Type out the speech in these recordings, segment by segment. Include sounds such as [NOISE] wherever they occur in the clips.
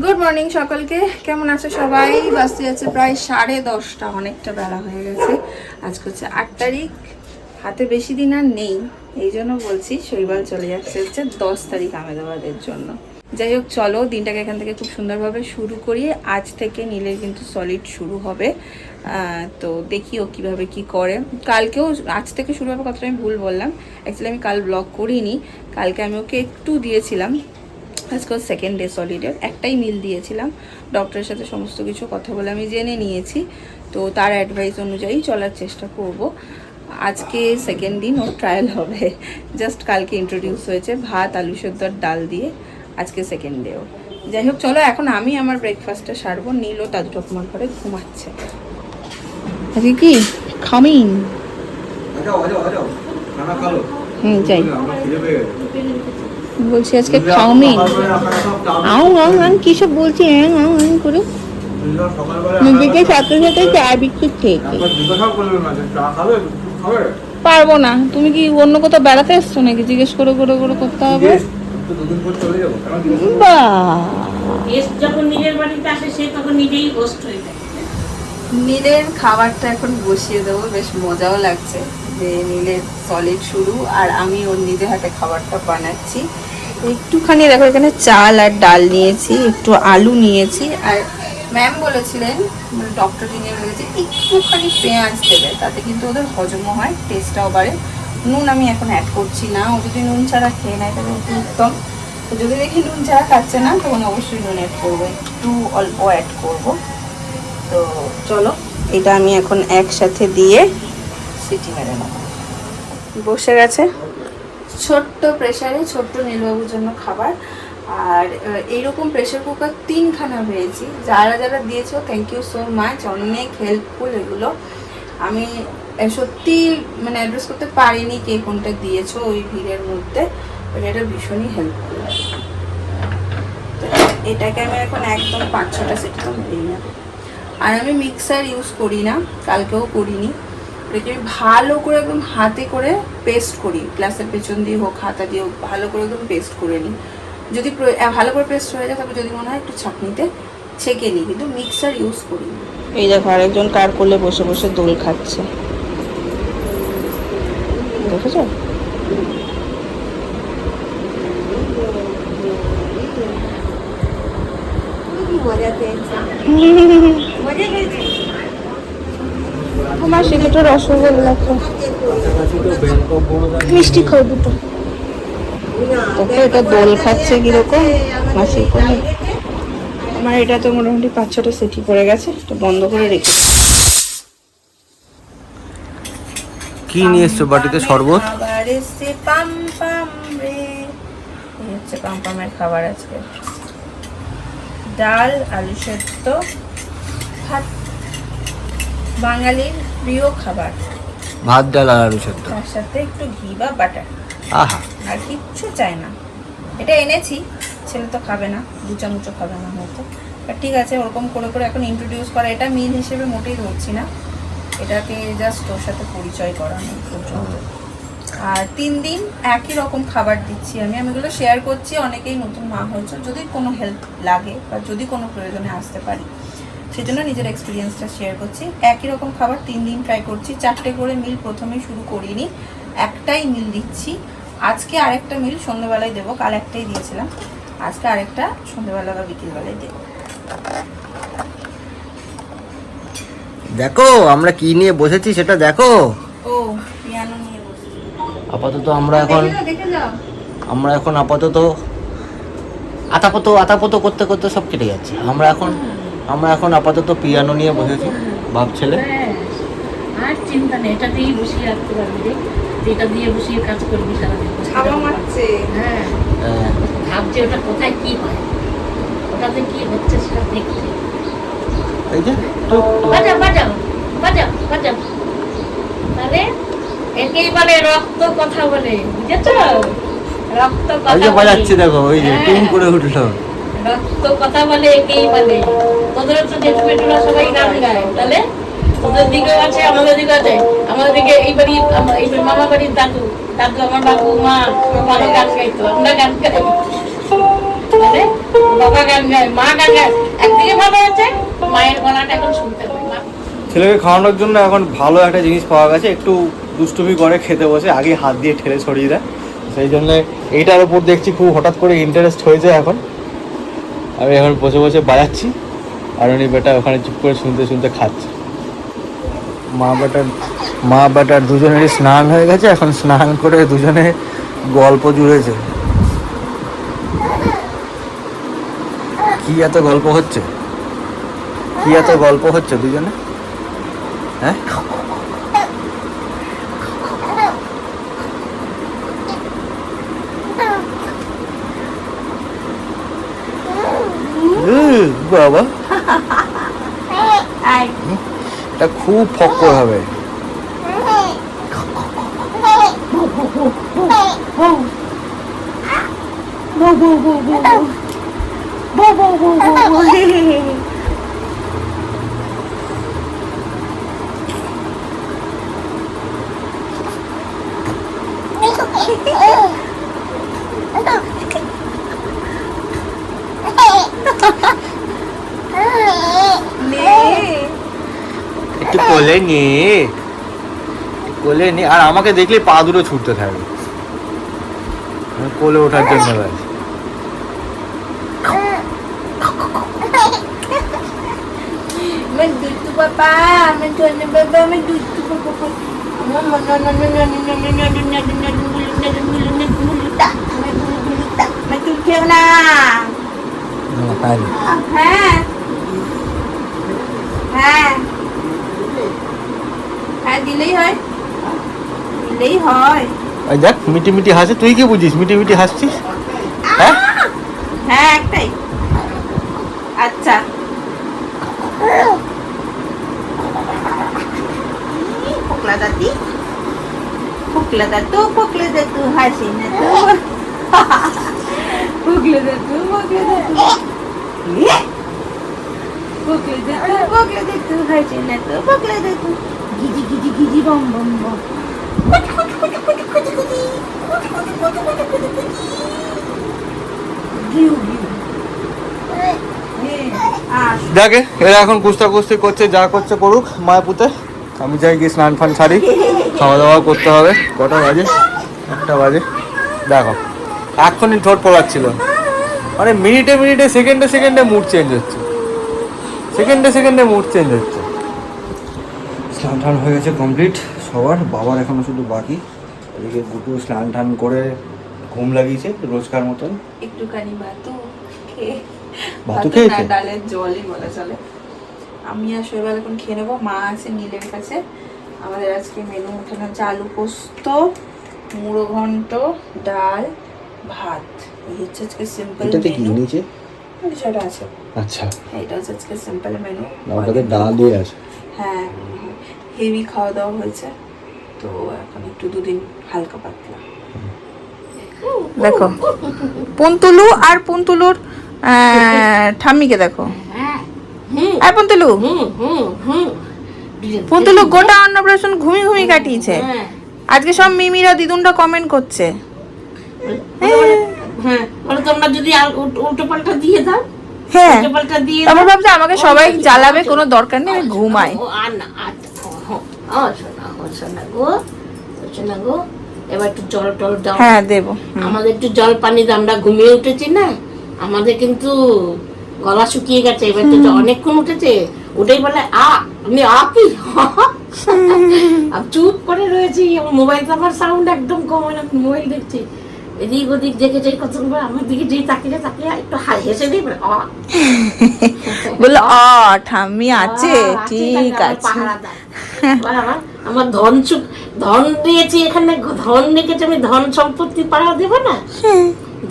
Good morning সকলকে। কেমন আছো সবাই? বাসে আছে প্রায় সাড়ে দশটা, অনেকটা বেলা হয়ে গেছে। আজকে হচ্ছে আট তারিখ। হাতে বেশি দিন আর নেই। এই জন্য বলছি শৈবাল চলে যাচ্ছে হচ্ছে দশ তারিখ আমেদাবাদের জন্য। যাই হোক, চলো, দিনটাকে এখান থেকে খুব সুন্দরভাবে শুরু করি। আজ থেকে নীলের কিন্তু সলিড শুরু হবে। তো দেখি ও কীভাবে কি করে। কালকেও আজ থেকে শুরু হবে কথাটা আমি ভুল বললাম। অ্যাকচুয়ালি আমি কাল ব্লগ করিনি। কালকে আমি ওকে একটু দিয়েছিলাম। আজকে সেকেন্ড ডে সলিডের একটাই মিল দিয়েছিলাম। ডক্টরের সাথে সমস্ত কিছু কথা বলে আমি জেনে নিয়েছি। তো তার অ্যাডভাইস অনুযায়ী চলার চেষ্টা করব। আজকে সেকেন্ড দিন ওর ট্রায়াল হবে। জাস্ট কালকে ইন্ট্রোডিউস হয়েছে ভাত আলু সেদ্ধ আর ডাল দিয়ে আজকে সেকেন্ড ডে ও যাই হোক চলো এখন আমি আমার ব্রেকফাস্টটা সারবো। নীলও দাদু ঠাকুমার ঘরে ঘুমাচ্ছে। আজকে কি? খামিন। খালো। হুম যাই। বলছি আজকে খাওমিন আউ আউ আউ কী সব বলছি অ্যাং আউ আউ করে। নিজেকে সাথে সাথে চা বিস্কুট খেয়েছি একবার জিজ্ঞাসা করলেন না যে চা খাবে? বিস্কুট খাবে? পারব না। তুমি কি অন্য কোথাও বেড়াতে এসছো নাকি? জিজ্ঞেস করে করে করে করতে হবে। নিজের বাড়িতে আসে সে তখন নিজেই হোস্ট হয়ে যায়। নীলের খাবারটা এখন বসিয়ে দেবো বেশ মজাও লাগছে। যে নীলের সলিড শুরু, আর আমি ওর নিজে হাতে খাবারটা বানাচ্ছি। একটুখানি দেখো, এখানে চাল আর ডাল নিয়েছি, একটু আলু নিয়েছি, আর ম্যাম বলেছিলেন ডক্টর নিয়ে বলেছে, একটুখানি পেঁয়াজ দেবে, তাতে কিন্তু ওদের হজমও হয় টেস্টটাও বাড়ে। নুন আমি এখন অ্যাড করছি না, ও যদি নুন ছাড়া খেয়ে নেয়, তাহলে একটু উত্তম। যদি দেখি নুন ছাড়া খাচ্ছে না, তখন অবশ্যই নুন অ্যাড করব, একটু অল্প অ্যাড করব। তো চলো, এটা আমি এখন একসাথে দিয়ে সিটি মেরে নেব বসে গেছে। ছোট্ট প্রেসারে ছোট্ট নীলবাবুর জন্য খাবার। আর এইরকম প্রেসার কুকার তিনখানা পেয়েছি। যারা যারা দিয়েছ থ্যাংক ইউ সো মাচ অনেক হেল্পফুল এগুলো। আমি সত্যি মানে অ্যাড্রেস করতে পারিনি কে কোনটা দিয়েছ ওই ভিড়ের মধ্যে এটা ভীষণই হেল্পফুল এটাকে আমি এখন একদম পাঁচ ছটা সেটা তো নেব। আর আমি মিক্সার ইউজ করি না কালকেও করিনি। এটাকে আমি ভালো করে একদম হাতে করে পেস্ট করি। গ্লাসের পেছন দিয়ে হোক হাতা দিয়ে হোক ভালো করে একদম পেস্ট করে নিই। যদি ভালো করে পেস্ট হয়ে যায় তবে যদি মনে হয় একটু ছাঁকনিতে ছেঁকে নিই কিন্তু মিক্সার ইউজ করি এই দেখো আরেকজন কার করলে বসে বসে দোল খাচ্ছে। দেখেছ? [LAUGHS] [LAUGHS] আমার সে দুটো রসগোল্লা খাও মিষ্টি খাও দুটো। দেখো এটা দোল খাচ্ছে কীরকম? মাসি করে আমার এটা তো মোটামুটি পাঁচ ছটা সেটি পড়ে গেছে তো বন্ধ করে রেখে কি নিয়ে এসছো বাটিতে শরবত? পাম পাম রে। এই হচ্ছে পাম পামের খাবার আজকে। ডাল আলু সেদ্ধ ভাত। বাঙালির প্রিয় খাবার। ভাত ডাল আর আলু সেদ্ধ। তার সাথে একটু ঘি বা বাটার। আহা। আর কিচ্ছু চাই না। এটা এনেছি ছেলে তো খাবে না দু চামচও খাবে না হয়তো। আর ঠিক আছে ওরকম করে করে এখন ইন্ট্রোডিউস করা। এটা মিল হিসেবে মোটেই ধরছি না। এটাকে জাস্ট ওর সাথে পরিচয় করানো পর্যন্ত। আর তিন দিন একই রকম খাবার দিচ্ছি আমি। আমি এগুলো শেয়ার করছি অনেকেই নতুন মা হয়েছে যদি কোনো হেল্প লাগে বা যদি কোনো প্রয়োজনে আসতে পারি। সেই জন্য নিজের এক্সপিরিয়েন্সটা শেয়ার করছি। একই রকম খাবার তিন দিন ট্রাই করছি। চারটে করে মিল প্রথমে শুরু করিনি। একটাই মিল দিচ্ছি। আজকে আরেকটা মিল সন্ধ্যেবেলায় দেবো। কাল একটাই দিয়েছিলাম। আজকে আরেকটা সন্ধ্যেবেলা বা বিকেলবেলায় দেবো। দেখো আমরা কি নিয়ে বসেছি সেটা দেখো। ও পিয়ানো নিয়ে বসছি। আপাতত আমরা এখন আমরা এখন আপাতত আতাপত আতাপত করতে করতে সব কেটে যাচ্ছে। আমরা এখন আমরা এখন আপাতত পিয়ানো নিয়ে বসেছি বাপ ছেলে। আর চিন্তা নেই এটা দিয়েই বসিয়ে রাখতে পারবি রে। এটা দিয়ে বসিয়ে কাজ করবি সারাদিন। ছাবা মারছে। হ্যাঁ ভাবছে ওটা কোথায় কি হয় ওটাতে কি হচ্ছে সেটা দেখি। এই যে। বাজাও বাজাও বাজাও বাজাও। তাহলে একেই বলে রক্ত কথা বলে বুঝেছ? রক্ত কথা। বাজাচ্ছে দেখো ওই যে হ্যাঁ। টিম করে উঠল। রক্ত কথা বলে একেই বলে তো জেঠু সবাই গান গায়, তাহলে? তোদের দিকেও আছে, আমাদের আছে। আমাদের দিকে এই বাড়ি এই মামা বাড়ির দাদু দাদু আমার বাবু, মা ভালো গান গাইতো, আমরা গান গাই। ছেলেকে খাওয়ানোর জন্য এখন ভালো একটা জিনিস পাওয়া গেছে, একটু দুষ্টুমি করে খেতে বসে, আগে হাত দিয়ে ঠেলে ছড়িয়ে দেয়। সেই জন্য এইটার উপর দেখছি খুব হঠাৎ করে ইন্টারেস্ট হয়েছে এখন। আমি এখন বসে বসে বাজাচ্ছি, আর উনি বেটা ওখানে চুপ করে শুনতে শুনতে খাচ্ছে। মা বেটার মা বেটার দুজনেরই স্নান হয়ে গেছে, এখন স্নান করে দুজনে গল্প জুড়েছে। কি এত গল্প হচ্ছে? কি এত গল্প হচ্ছে দুজনে? হ্যাঁ? বাবা তা খুব ফক্ক হবে Oh. একটু কোলে নে কোলে নে আর আমাকে দেখলে পা দুটো ছুটতে থাকবে কোলে ওঠার জন্য ভাই আমার দুধু বাবা আমার ধন্য বাবা আমার ना হ্যাঁ হ্যাঁ হ্যাঁ দিলেই হয় দিলেই হয় ওই দেখ মিটি মিটি হাসে তুই কি বুঝিস মিটি মিটি হাসছিস হ্যাঁ হ্যাঁ একটাই আচ্ছা ফোকলা দাদি ফোকলা দাদু ফোকলা দাদু হাসি না তো ফোকলা দাদু ফোকলা দাদু দেখে এরা এখন কুস্তা কুস্তি করছে, যা করছে করুক, মায়াপুতে। আমি যাই গিয়ে স্নান ফান সারি খাওয়া দাওয়া করতে হবে। কটা বাজে? একটা বাজে। দেখো, এখনই ঠোঁট পড়াচ্ছিল। মানে মিনিটে মিনিটে সেকেন্ডে সেকেন্ডে মুড চেঞ্জ হচ্ছে। সেকেন্ডে সেকেন্ডে মুড চেঞ্জ হচ্ছে। স্নান টান হয়ে গেছে কমপ্লিট সবার বাবার এখনও শুধু বাকি। এদিকে গুটু স্নান টান করে ঘুম লাগিয়েছে রোজকার মতন। একটুখানি ভাতু খেয়ে ভাতু না, খেয়েছে? ডালের জলই বলা চলে। আমি আর শৈবাল এখন খেয়ে নেব মা আছে নীলের কাছে। আমাদের আজকে মেনু এখানে হচ্ছে আলু পোস্ত মুড়ো ঘন্ট ডাল ভাত। এই হচ্ছে আজকে সিম্পল নিচে? সেটা আছে। আচ্ছা। এটা হচ্ছে আজকে সিম্পল মেনু আমাদের ডাল দিয়ে আছে। হ্যাঁ হেভি খাওয়া দাওয়া হয়েছে। তো এখন একটু দুদিন হালকা পাতলা। দেখো পন্তুলু আর পন্তুলুর ঠাম্মিকে দেখো। হুম। আর পন্তুলু। হুম হুম হুম। পন্তুলু গোটা অন্নপ্রাশন ঘুমি ঘুমি কাটিয়েছে। হ্যাঁ আজকে সব মিমিরা দিদুনটা কমেন্ট করছে। হ্যাঁ। যদি উল্টো পাল্টা দিয়ে দাও হ্যাঁ। উল্টো পাল্টা দিয়ে তারপর ভাবছে আমাকে সবাই জ্বালাবে কোনো দরকার নেই আমি ঘুমাই। এবার একটু জল টল দাও। হ্যাঁ দেবো। আমাদের একটু জল পানি দাও আমরা ঘুমিয়ে উঠেছি না আমাদের কিন্তু গলা শুকিয়ে গেছে এবার তো অনেকক্ষণ উঠেছে ওটাই বলে আ আমি আ কি? চুপ করে রয়েছি আমার মোবাইল আমার সাউন্ড একদম কম না মোবাইল দেখছি। এদিক ওদিক দেখে যাই কতবার আমার দিকে যেই তাকিয়ে তাকিয়ে একটু হেসে দিই বলে, আ বলল অ ঠাম্মি আছে ঠিক আছে। আমার ধন চুপ ধন দিয়েছি এখানে ধন রেখেছি আমি ধন সম্পত্তি পাড়া দেবো না?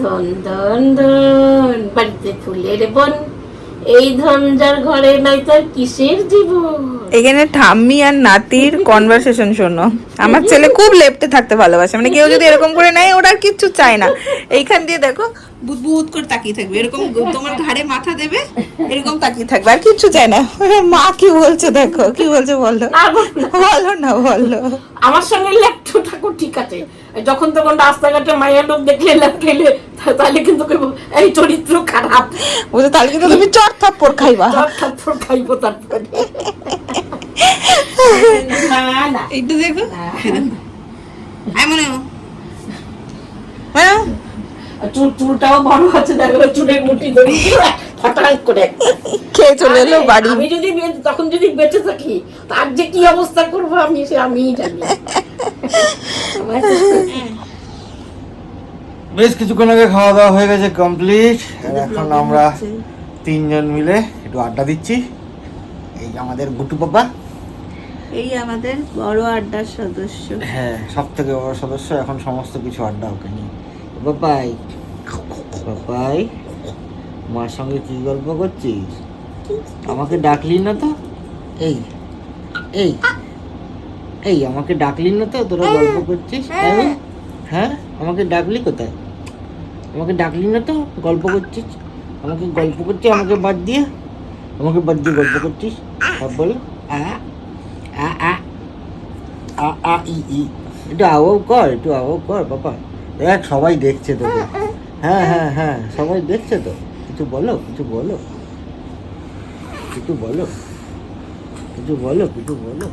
ধন ধন ধন বাড়িতে ফুলের বন এই ধনজার ঘরে নাই তার কিসের জীবন? এখানে ঠাম্মি আর নাতির কনভারসেশন শোনো। আমার ছেলে খুব লেপটে থাকতে ভালোবাসে। মানে কেউ যদি এরকম করে নেয়, ওরা কিচ্ছু চায় না। এইখান দিয়ে দেখো বুদবুদ করে তাকিয়ে থাকবে। এরকম তোমার ঘাড়ে মাথা দেবে এরকম তাকিয়ে থাকবে। আর কিচ্ছু চাই না। মা কি বলছে দেখো কি বলছে বলো। বলো না বলো। আমার সঙ্গে লেপটো ঠাকুর ঠিক আছে। যখন তখন রাস্তাঘাটে মায়ের লোক দেখলে লেপটেলে তাহলে কিন্তু এই চরিত্র খারাপ। বলছে তাহলে কিন্তু তুমি চট থাপ্পড় খাইবা। চট থাপ্পড় খাইবো তারপরে। না এইটা দেখো। এমন এমন হ্যাঁ? চুল চুলটাও বড় আছে দেখো চুলের মুঠি ধরি। ফটাং করে। খেয়ে চলে এলো বাড়ি। আমি যদি তখন যদি বেঁচে থাকি তার যে কি অবস্থা করব আমি সে আমিই জানি। বেশ কিছুক্ষণ আগে খাওয়া দাওয়া হয়ে গেছে কমপ্লিট এখন আমরা তিনজন মিলে একটু আড্ডা দিচ্ছি। এই আমাদের গুটু বাবা এই আমাদের বড় আড্ডার সদস্য। হ্যাঁ সব থেকে বড় সদস্য। এখন সমস্ত কিছু আড্ডা ওকে নিয়ে। বাবাই বাবাই মার সঙ্গে কি গল্প করছিস? আমাকে ডাকলি না তো? এই এই এই আমাকে ডাকলি না তো? তোরা গল্প করছিস? এই, হ্যাঁ? আমাকে ডাকলি কোথায়? আমাকে ডাকলি না তো? গল্প করছিস? আমাকে গল্প করছিস? আমাকে বাদ দিয়ে? আমাকে বাদ দিয়ে গল্প করছিস? সব বলো। আ আ আ আ আ ই ই। একটু আও কর একটু আও কর বাবা। দেখ সবাই দেখছে তোকে। হ্যাঁ হ্যাঁ হ্যাঁ সবাই দেখছে তো। কিছু বলো কিছু বলো। কিছু বলো। কিছু বলো কিছু বলো।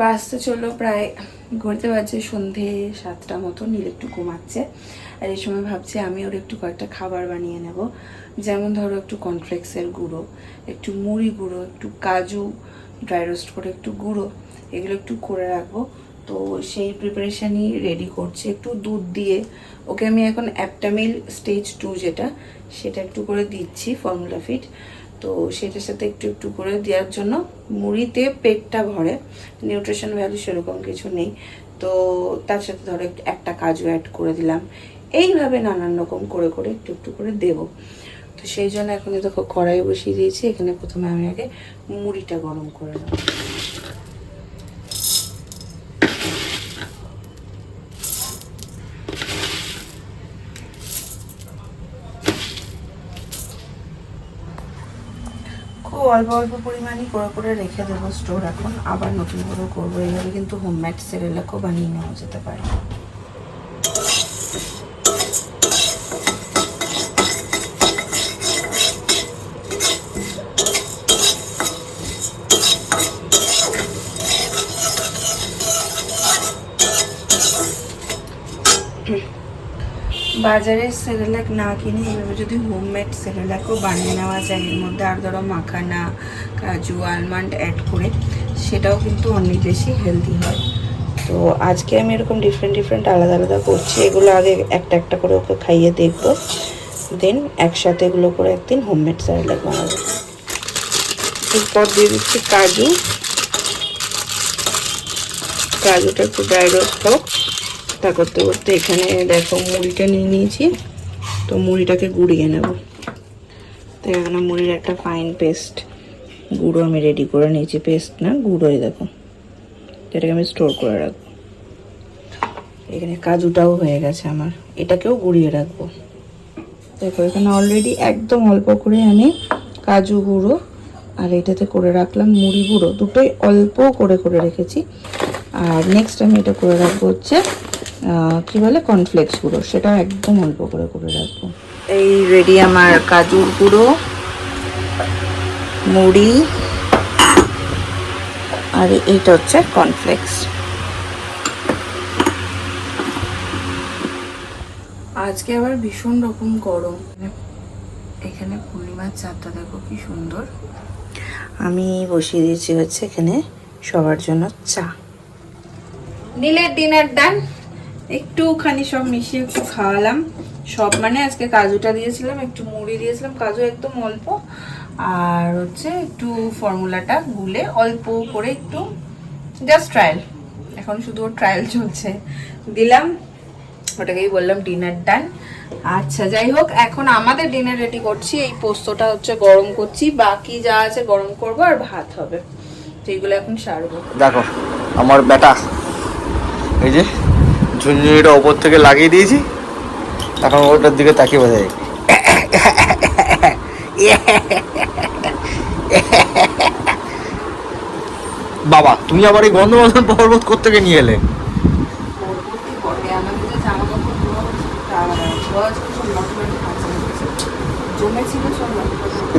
বাসতে চলো প্রায় ঘুরতে পারছে সন্ধে সাতটা মতো নীল একটু ঘুমাচ্ছে। আর এই সময় ভাবছি আমি ওর একটু কয়েকটা খাবার বানিয়ে নেব। যেমন ধরো একটু কর্নফ্লেক্সের গুঁড়ো, একটু মুড়ি গুঁড়ো, একটু কাজু ড্রাই রোস্ট করে একটু গুঁড়ো, এগুলো একটু করে রাখব। তো সেই প্রিপারেশানই রেডি করছি। একটু দুধ দিয়ে, ওকে আমি এখন অ্যাপটামিল স্টেজ টু যেটা, সেটা একটু করে দিচ্ছি ফর্মুলা ফিট তো সেটার সাথে একটু একটু করে দেওয়ার জন্য মুড়িতে পেটটা ভরে নিউট্রিশন ভ্যালু সেরকম কিছু নেই। তো তার সাথে ধরো একটা কাজু অ্যাড করে দিলাম। এইভাবে নানান রকম করে করে একটু একটু করে দেব। তো সেই জন্য এখন দেখো কড়াই বসিয়ে দিয়েছি। এখানে প্রথমে আমি আগে মুড়িটা গরম করে নেব। অল্প অল্প পরিমাণই করে করে রেখে দেবো স্টোর এখন। আবার নতুন করে করব। এইভাবে কিন্তু হোমমেড সেরেলাকও বানিয়ে নেওয়া যেতে পারে। বাজারের সেরেলাক না কিনে এভাবে যদি হোমমেড সেরেলাকও বানিয়ে নেওয়া যায়, এর মধ্যে আর ধরো মাখানা, কাজু আলমন্ড অ্যাড করে, সেটাও কিন্তু অনেক বেশি হেলদি হয়। তো আজকে আমি এরকম ডিফারেন্ট ডিফারেন্ট আলাদা আলাদা করছি, এগুলো আগে একটা একটা করে ওকে খাইয়ে দেখব। দেন একসাথে এগুলো করে একদিন হোমমেড সেরেলাক বানাবো। এরপর দিয়ে দিচ্ছি কাজু। কাজুটা একটু ড্রাই রোস্ট হোক। তা করতে করতে এখানে দেখো মুড়িটা নিয়ে নিয়েছি। তো মুড়িটাকে গুঁড়িয়ে নেব। তো এখানে মুড়ির একটা ফাইন পেস্ট গুঁড়ো আমি রেডি করে নিয়েছি। পেস্ট না গুঁড়োই দেখো। এটাকে আমি স্টোর করে রাখব। এখানে কাজুটাও হয়ে গেছে আমার। এটাকেও গুঁড়িয়ে রাখব। দেখো, এখানে অলরেডি একদম অল্প করে আমি কাজু গুঁড়ো আর এটাতে করে রাখলাম মুড়ি গুঁড়ো। দুটোই অল্প করে করে রেখেছি। আর নেক্সট আমি এটা করে রাখব হচ্ছে কি বলে কর্নফ্লেক্স গুঁড়ো সেটা একদম অল্প করে করে রাখব। এই রেডি আমার কাজুর গুঁড়ো মুড়ি আর এইটা হচ্ছে কর্নফ্লেক্স আজকে আবার ভীষণ রকম গরম। এখানে পূর্ণিমার চাঁদটা দেখো কি সুন্দর। আমি বসিয়ে দিয়েছি হচ্ছে এখানে সবার জন্য চা। নীলের ডিনার ডান একটুখানি সব মিশিয়ে একটু খাওয়ালাম। সব মানে আজকে কাজুটা দিয়েছিলাম, একটু মুড়ি দিয়েছিলাম, কাজু একদম অল্প। আর হচ্ছে একটু ফর্মুলাটা গুলে অল্প করে একটু জাস্ট ট্রায়াল এখন শুধু ট্রায়াল চলছে। দিলাম, ওটাকেই বললাম ডিনার ডান আচ্ছা যাই হোক, এখন আমাদের ডিনার রেডি করছি। এই পোস্তটা হচ্ছে গরম করছি। বাকি যা আছে গরম করব আর ভাত হবে। তো এইগুলো এখন সারবো। দেখো, আমার বেটা এই যে ঝুনঝুনিটা ওপর থেকে লাগিয়ে দিয়েছি। এখন ওটার দিকে তাকিয়ে বোঝাই বাবা, তুমি আবার এই গন্ধ মতন পর্বত কোথেকে নিয়ে এলে?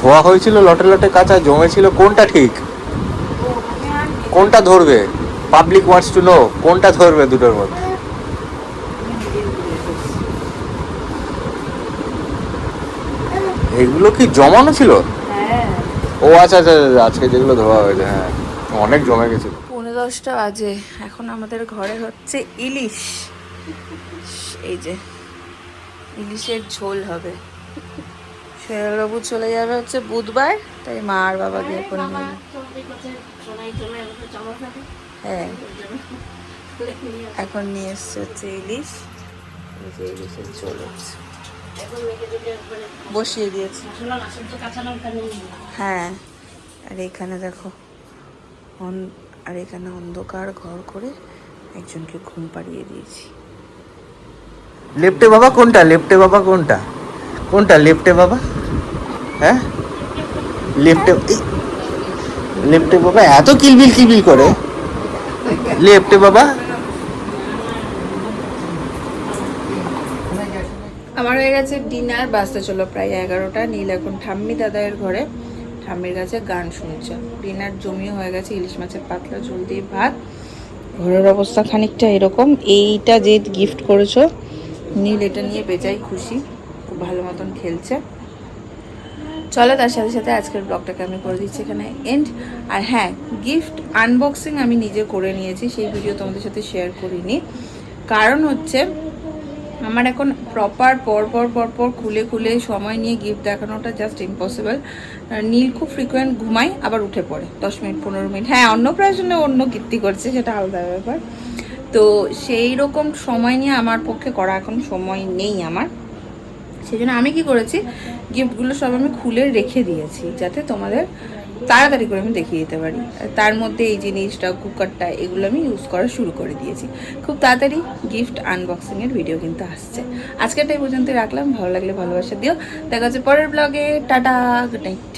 ধোয়া হয়েছিল লটে লটে কাঁচা, জমেছিল, কোনটা ঠিক। কোনটা ধরবে? পাবলিক ওয়ান্টস টু নো কোনটা ধরবে দুটোর মধ্যে আমি নিজেই ভুলে গেছি। এগুলো কি জমানো ছিল? হ্যাঁ। ও আচ্ছা আচ্ছা আচ্ছা, আজকে যেগুলো ধোয়া হয়েছে হ্যাঁ। অনেক জমে গেছিল পৌনে দশটা বাজে। এখন আমাদের ঘরে হচ্ছে ইলিশ। এই যে ইলিশের ঝোল হবে। শেরবাবু চলে যাবে হচ্ছে বুধবার তাই মা আর বাবা গিয়ে এখন বাবা হ্যাঁ। এখন নিয়ে এসছে হচ্ছে ইলিশ। এই যে ইলিশের ঝোল হচ্ছে। বসিয়ে দিয়েছি। হ্যাঁ আর এখানে দেখো, অন- আর এখানে অন্ধকার ঘর করে একজনকে ঘুম পাড়িয়ে দিয়েছি। লেফটে বাবা কোনটা? লেফটে বাবা কোনটা? কোনটা? লেফটে বাবা? হ্যাঁ? লেফটে লেফটে বাবা, এত কিলবিল কিলবিল করে। লেফটে বাবা আমার হয়ে গেছে ডিনার বাসতে চলো প্রায় এগারোটা। নীল এখন ঠাম্মি দাদায়ের ঘরে। ঠাম্মির কাছে গান শুনছে। ডিনার জমিও হয়ে গেছে, ইলিশ মাছের পাতলা ঝোল দিয়ে ভাত। ঘরের অবস্থা খানিকটা এরকম। এইটা যে গিফট করেছ, নীল এটা নিয়ে বেজাই খুশি। খুব ভালো মতন খেলছে। চলো তার সাথে সাথে আজকের ব্লগটাকে আমি করে দিচ্ছি এখানে এন্ড আর হ্যাঁ গিফট আনবক্সিং আমি নিজে করে নিয়েছি, সেই ভিডিও তোমাদের সাথে শেয়ার করিনি। কারণ হচ্ছে আমার এখন প্রপার পর পর পর পর খুলে খুলে সময় নিয়ে গিফট দেখানোটা জাস্ট ইম্পসিবল নীল খুব ফ্রিকোয়েন্ট ঘুমাই আবার উঠে পড়ে। দশ মিনিট, পনেরো মিনিট। হ্যাঁ অন্য প্রয়োজনে অন্য কীর্তি করছে, সেটা আলাদা ব্যাপার। তো সেই রকম সময় নিয়ে আমার পক্ষে করা এখন সময় নেই আমার। সেই জন্য আমি কি করেছি গিফটগুলো সব আমি খুলে রেখে দিয়েছি, যাতে তোমাদের তাড়াতাড়ি করে আমি দেখিয়ে দিতে পারি। তার মধ্যে এই জিনিসটা, কুকারটা, এগুলো আমি ইউজ করা শুরু করে দিয়েছি। খুব তাড়াতাড়ি গিফট আনবক্সিংয়ের ভিডিও কিন্তু আসছে। আজকেরটাই পর্যন্ত রাখলাম। ভালো লাগলে ভালোবাসা দিও। দেখা হচ্ছে পরের ব্লগে টাটা গুড নাইট